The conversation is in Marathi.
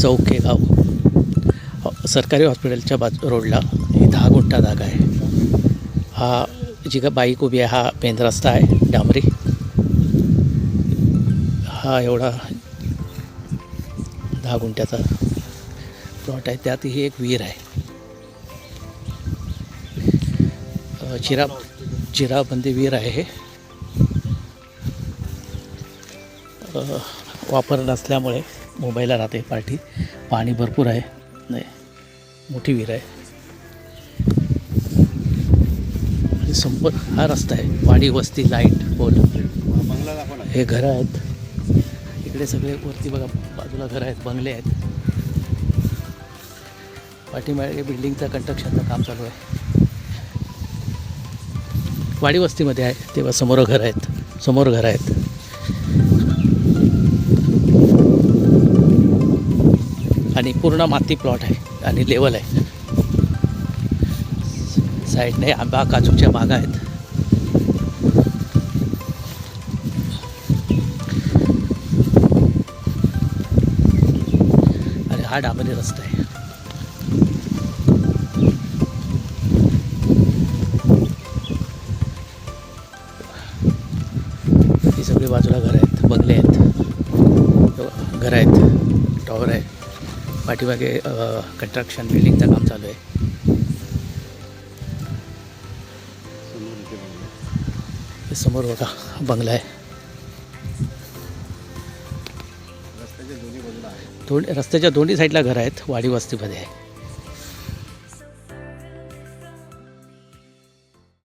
चौके गाव. सरकारी हॉस्पिटलच्या बाजू रोडला ही दहा गुंठा जागा आहे. हा जी का बाईक उभी आहे हा पेन रस्ता आहे डांबरी. हा एवढा दहा गुंठ्याचा प्लॉट आहे. त्यात ही एक विहीर आहे. चिरा चिराबंदी विहीर आहे हे. वापर नसल्यामुळे मुंबईला राहते पार्टी. पाणी भरपूर आहे. नाही मोठी विहीर आहे. आणि संपत हा रस्ता आहे. वाडी वस्ती लाइट पोल. हे घरं आहेत. इकडे सगळे वरती बघा बाजूला घरं आहेत बंगले आहेत. पाठीमागे बिल्डिंगचं कंस्ट्रक्शनचं काम चालू आहे. वाडी वस्तीमध्ये आहे तेव्हा समोर घर आहेत. समोर घर आहेत. आणि पूर्ण माती प्लॉट आहे आणि लेवल आहे. साईडने आंबा काजूच्या बागा आहेत. आणि हा डांबरी रस्ता आहे. ही सगळी बाजूला घरं आहेत बंगले आहेत. घरं आहेत. पाठीमागे कन्स्ट्रक्शन बिल्डिंगचं काम चालू आहे. समोर बघा बंगला आहे. दोन रस्त्याच्या दोन्ही साईडला घरं आहेत वाडी वस्तीमध्ये. आहे